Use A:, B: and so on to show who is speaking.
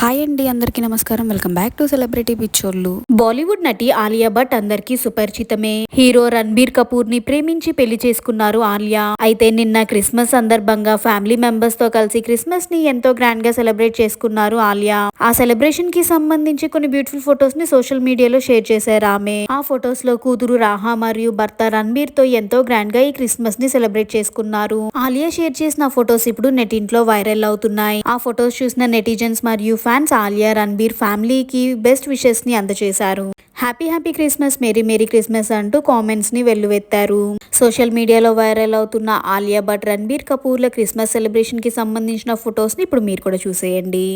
A: Hi అండి అందరికీ నమస్కారం. వెల్కమ్ బ్యాక్ టు సెలబ్రిటీ పిక్చర్లు
B: బాలీవుడ్ నటి ఆలియా భట్ అందరికీ సుపరిచితమే. హీరో రణబీర్ కపూర్ని ప్రేమించి పెళ్ళి చేసుకున్నారు ఆలియా. అయితే నిన్న క్రిస్మస్ సందర్భంగా ఫ్యామిలీ మెంబర్స్తో కలిసి క్రిస్మస్ని ఎంతో గ్రాండ్గా సెలబ్రేట్ చేసుకున్నారు ఆలియా. ఆ సెలబ్రేషన్కి సంబంధించి కొన్ని బ్యూటిఫుల్ ఫొటోస్ని సోషల్ మీడియాలో షేర్ చేశారు ఆమె. ఆ ఫొటోస్లో కూతురు రాహా మరియు భర్త రణబీర్తో ఎంతో గ్రాండ్గా ఈ క్రిస్మస్ని సెలబ్రేట్ చేసుకున్నారు. ఆలియా షేర్ చేసిన ఫొటోస్ ఇప్పుడు నెటింట్లో వైరల్ అవుతున్నాయి. ఆ ఫొటోస్ చూసిన నెటిజన్స్ మరియు ఫ్యాన్స్ ఆలియా రణబీర్ ఫ్యామిలీకి బెస్ట్ విషెస్ని అందజేశారు. Happy happy Christmas merry merry Christmas అంటూ కామెంట్స్ని వెల్లువెత్తారు. సోషల్ మీడియాలో వైరల్ అవుతున్న ఆలియా భట్ రణబీర్ కపూర్ల క్రిస్మస్ సెలబ్రేషన్కి సంబంధించిన ఫొటోస్ని ఇప్పుడు మీరు కూడా చూసేయండి.